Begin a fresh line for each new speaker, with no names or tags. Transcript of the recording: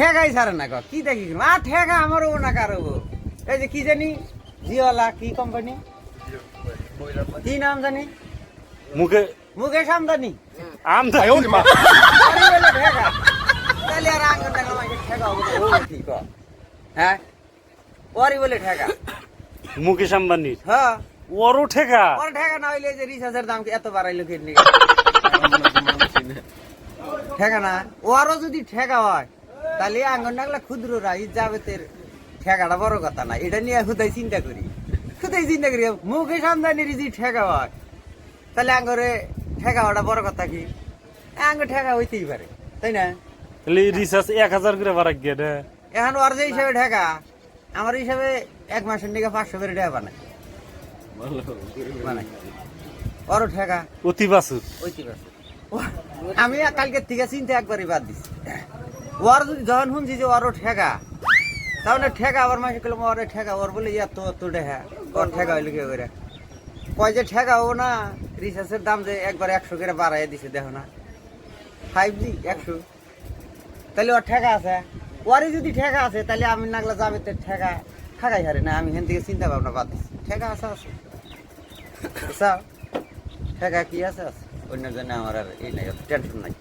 ঠেকাই ছাড়ে না ক কি দেখি? আ ঠেকা আমারও না কারও এই যে কি জানি? জিওলা কি কোম্পানি কি নাম জানি?
মুখে
মুকেশ আমদানি।
আমদানি?
ঠেকা। তাহলে আর আমাকে ঠেকা হ্যাঁ? ওরই বলে ঠেকা।
মুকেশ আম্বানির?
হ্যাঁ।
ওরও ঠেকা?
ওর ঠেকা না হইলে যে রিচার্জের দাম কি এত বাড়াইলো কি ঠেকা না। ওরও যদি ঠেকা হয় তাহলে আঙ্গন নাগলা ক্ষুদ্র রাই যাবে তের ঠেকাটা বড় কথা না। এটা নিয়ে হুদাই চিন্তা করি। হুদাই চিন্তা করি মুখে আমদানির যদি ঠেকা হয়। তাহলে আঙ্গরে ঠেকা হওয়াটা বড় কথা কি? আঙ্গ ঠেকা হইতেই পারে তাই না?
তাহলে রিচার্জ এক হাজার করে বাড়া গিয়ে
এখন ওর যে হিসাবে ঠেকা আমার হিসাবে এক মাসের দিকে পাঁচশো করে টাকা বানায়। বানায়। ওরও ঠেকা।
অতি
ওইটি পারছে। আমি কালকে থেকে চিন্তা একবারই বাদ দিছি। ওর যদি যখন শুনছি যে ওরও ঠেকা। তাহলে ঠেকা আবার মাসে কলম ওরে ঠেকা ওর বলে ইয়া তো তো ঠেকা ওর ঠেকা হইলে কি করে? কয় যে ঠেকা ও না রিচার্জের দাম যে একবার একশো করে বাড়াই দিছে, দেখো না। ফাইভ জি একশো। তাহলে ওর ঠেকা আছে। ওরই যদি ঠেকা আছে, তাহলে আমি নাগলা যাবে তো ঠেকা ঠেকাই হারে না, আমি হেন থেকে চিন্তা ভাবনা বাদ দিছি। ঠেকা আছে আছে। বুঝছ? ঠেকা কি আছে আছে? অন্য জন্য আমার আর এই নাই, টেনশন নাই।